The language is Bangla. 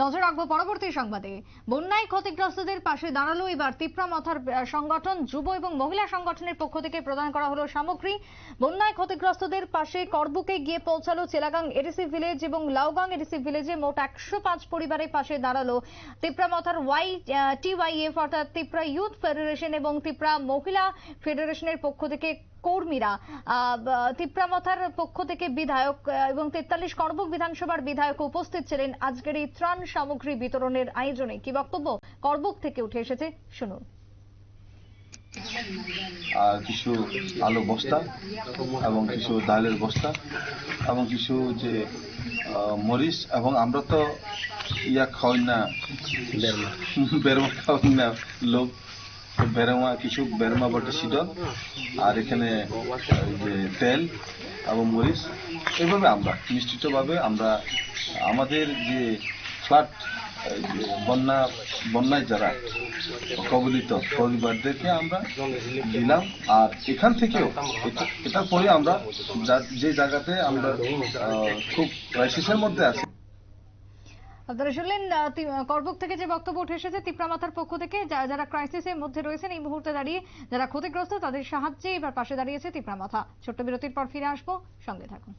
নজর রাখব পরবর্তী সংবাদে। বন্যায় ক্ষতিগ্রস্তদের পাশে দাঁড়াল এবার তিপ্রা মথার সংগঠন, যুব এবং মহিলা সংগঠনের পক্ষ থেকে প্রদান করা হলো সামগ্রী। বন্যায় ক্ষতিগ্রস্তদের পাশে করবুকে গিয়ে পৌঁছালো চেলাগাং এডিসি ভিলেজ এবং লাউগাং এডিসি ভিলেজে মোট একশো পাঁচ পরিবারের পাশে দাঁড়াল তিপ্রা মথার ওয়াই টিওয়াইএফ অর্থাৎ তিপ্রা ইউথ ফেডারেশন এবং তিপ্রা মহিলা ফেডারেশনের পক্ষ থেকে কর্মীরা। তিপ্রামথার পক্ষ থেকে বিধায়ক এবং তেতাল্লিশ করবুক বিধানসভার বিধায়ক উপস্থিত ছিলেন। আজকের এই ত্রাণ সামগ্রী বিতরণের আয়োজনে কি বক্তব্য? করবুক থেকে উঠে এসেছে শুনুন। আর কিছু আলু বস্তা এবং কিছু ডালের বস্তা এবং কিছু যে মরিচ এবং আমরা তো ইয়া খাওয়াই না। বেরমা। খাওয়াই না লোক। বেরমা কিছু বেরমা বটে শীতল আর এখানে যে তেল এবং মরিচ এভাবে আমরা নিশ্চিতভাবে আমরা আমাদের যে ফ্লাড বন্যা, বন্যায় যারা কবলিত পরিবারদেরকে আমরা দিলাম। আর এখান থেকেও এটা- পরে আমরা যে জায়গাতে আমরা খুব ক্রাইসিসের মধ্যে আছি। আপনারা শুনলেন করবুক থেকে যে বক্তব্য উঠে এসেছে তিপ্রামাথার পক্ষ থেকে যারা ক্রাইসিসের মধ্যে রয়েছেন, এই মুহূর্তে দাঁড়িয়ে যারা ক্ষতিগ্রস্ত, তাদের সাহায্যে এবার পাশে দাঁড়িয়েছে তিপ্রামাথা ছোট্ট বিরতির পর ফিরে আসব, সঙ্গে থাকুন।